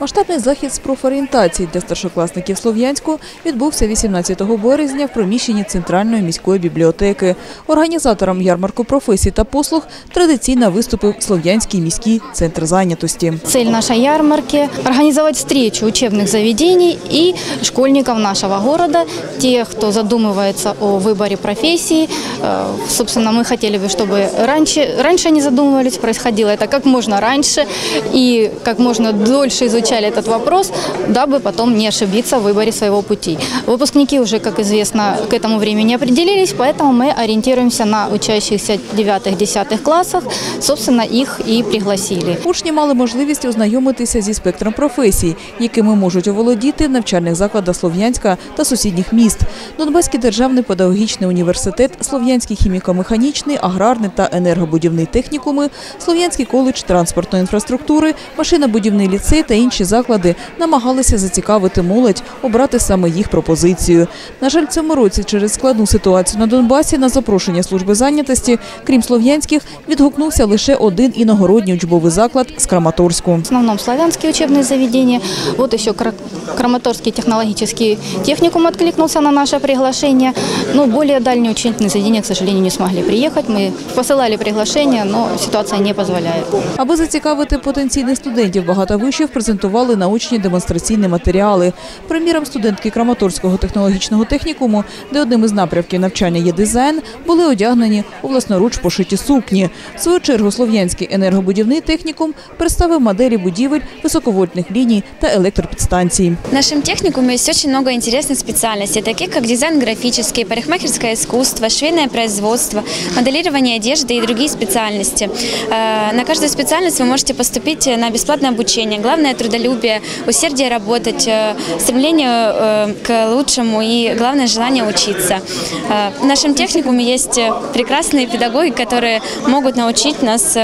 Масштабний захід з профорієнтації для старшокласників Слов'янську відбувся 18 березня в приміщенні Центральної міської бібліотеки. Організатором ярмарку професій та послуг традиційно виступив Слов'янський міський центр зайнятості. Цель нашей ярмарки – организовать встречу учебных заведений и школьников нашего города, тех, кто задумывается о выборе профессии. Э, Собственно, мы хотели бы, чтобы раньше, раньше они задумывались, происходило это как можно раньше и как можно дольше изучали этот вопрос, дабы потом не ошибиться в выборе своего пути. Выпускники уже, как известно, к этому времени определились, поэтому мы ориентируемся на учащихся 9-10 классах, собственно, их и пригласили. Учні мали можливість ознайомитися зі спектром професій, якими можуть оволодіти в навчальних закладах Слов'янська та сусідніх міст. Донбаський державний педагогічний університет, Слов'янський хіміко-механічний, аграрний та енергобудівний технікуми, Слов'янський коледж транспортної інфраструктури, машинобудівний ліцей та інші заклади намагалися зацікавити молодь, обрати саме їх пропозицію. На жаль, цьому році через складну ситуацію на Донбасі на запрошення служби зайнятості, крім слов'янських, відгукнувся лише один іногородній учбовий заклад з Краматорську. В основном славянские учебные заведения. Вот еще Кра- Краматорский технологический техникум откликнулся на наше приглашение. Но более дальние учебные заведения, к сожалению, не смогли приехать. Мы посылали приглашение, но ситуация не позволяет. Аби зацікавити потенційних студентів, багато вишів презентували научні демонстраційні матеріали. Приміром, студентки Краматорського технологічного технікуму, де одним із напрямків навчання є дизайн, були одягнені у власноруч пошиті сукні. В свою чергу Слов'янський енергобудівний технікум представив моделі будівель високовольтних ліній та електропідстанцій. В нашем техникуме есть очень много интересных специальностей, таких как дизайн графический, парикмахерское искусство, швейное производство, моделирование одежды и другие специальности. Э, На каждую специальность вы можете поступить на бесплатное обучение. Главное – трудолюбие, усердие работать, э, стремление э, к лучшему и, главное, желание учиться. Э, В нашем техникуме есть прекрасные педагоги, которые могут научить нас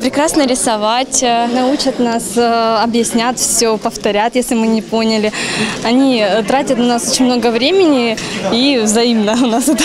прекрасно рисовать, научат нас, объяснят все, повторят, если мы не поняли. Они тратят на нас очень много времени и взаимно у нас это.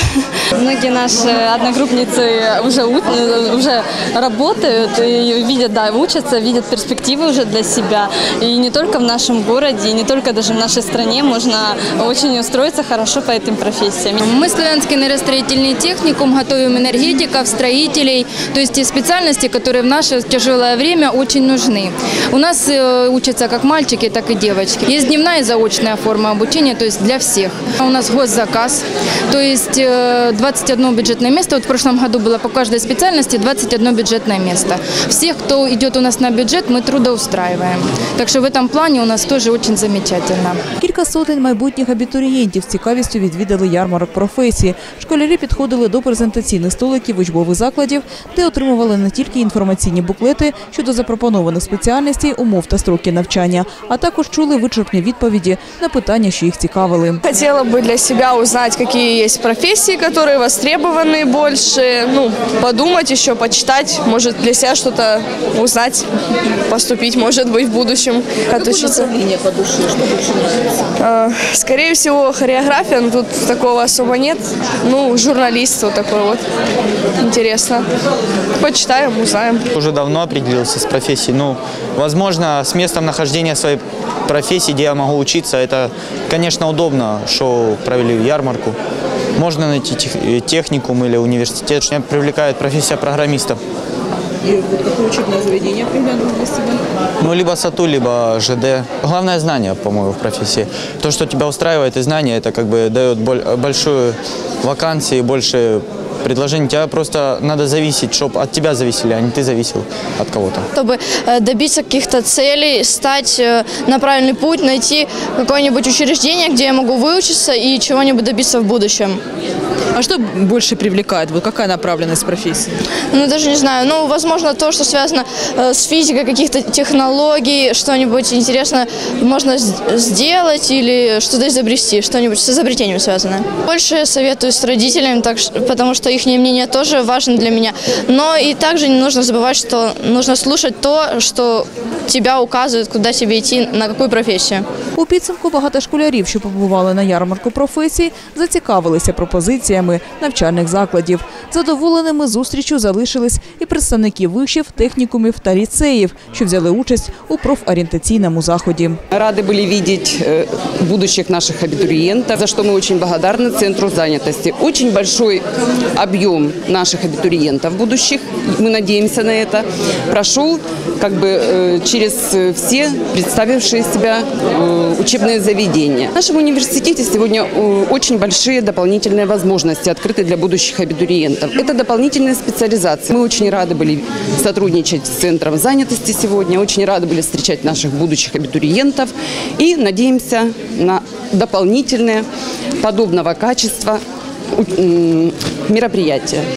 Многие наши одногруппницы уже, уже работают и видят, да, учатся, видят перспективы уже для себя. И не только в нашем городе, и не только даже в нашей стране можно очень устроиться хорошо по этим профессиям. Мы славянский нерастроительный техникум, готовим энергетиков, строителей, то есть те специальности, которые в наше тяжелое время очень нужны. У нас э, учатся как мальчики, так и девочки. Есть дневная и заочная форма обучения, то есть для всех. У нас госзаказ, то есть э, 21 бюджетное место. Вот в прошлом году было по каждой специальности 21 бюджетное место. Всех, кто идет у нас на бюджет, мы трудоустраиваем. Так что в этом плане у нас тоже очень замечательно. Кілька сотень майбутніх абітурієнтів з цікавістю відвідали ярмарок професії. Школярі підходили до презентаційних столиків учбових закладів, де отримували не тільки інформаційні буклети щодо запропонованих спеціальностей, умов та строків навчання, а також чули вичерпні відповіді на питання, що їх цікавили. Хотела бы для себя узнать, какие есть профессии, которые востребованы больше. Ну, подумать еще, почитать, может для себя что-то узнать, поступить, Может быть, в будущем, отучиться. по душе, що більше подобається? Э, Скорее всего, хореография, но тут такого особо нет. Ну, журналист вот такой вот. Интересно. Почитаем, узнаем. Уже давно определился с профессией. Ну, возможно, с местом нахождения своей профессии, где я могу учиться, это, конечно, удобно, что провели ярмарку. Можно найти тех- техникум или университет. Меня привлекает профессия яке учебне заведення приглянули для себе? Ну, либо САТУ, либо ЖД. Главное знание, по-моему, в профессии. То, что тебя устраивает, и знание, это как бы дает боль- большую вакансии, больше предложений. Тебя просто надо зависеть, чтобы от тебя зависели, а не ты зависел от кого-то. чтобы э, добиться каких-то целей, стать э, на правильный путь, найти какое-нибудь учреждение, где я могу выучиться и чего-нибудь добиться в будущем. А что больше привлекает? Вот какая направленность профессии? Ну, даже не знаю, ну, возможно, то, что связано э, с физикой, каких-то технологий, что-нибудь интересное можно с- сделать или что-то изобрести, что-нибудь с изобретением связанное. Больше советую с родителями, так, ш- потому что их мнение тоже важно для меня. Но и также не нужно забывать, что нужно слушать то, что тебя указывает, куда тебе идти, на какую профессию. У підсумку багато школярів, що побували на ярмарку професій, зацікавилися пропозиціями теми навчальних закладів. Задоволеними зустрічю залишились і представники вишів, технікумів та ліцеїв, що взяли участь у профорієнтаційному заході. Рады были видеть э, будущих наших абитуриентов, за что мы очень благодарны Центру занятости. Очень большой объем наших абитуриентов будущих, мы надеемся на это, прошел как бы э, через э, все представившие себя э, учебные заведения. В нашем университете сегодня э, очень большие дополнительные возможности Открыты для будущих абитуриентов. Это дополнительные специализации. Мы очень рады были сотрудничать с Центром занятости сегодня, очень рады были встречать наших будущих абитуриентов и надеемся на дополнительные подобного качества м, мероприятия.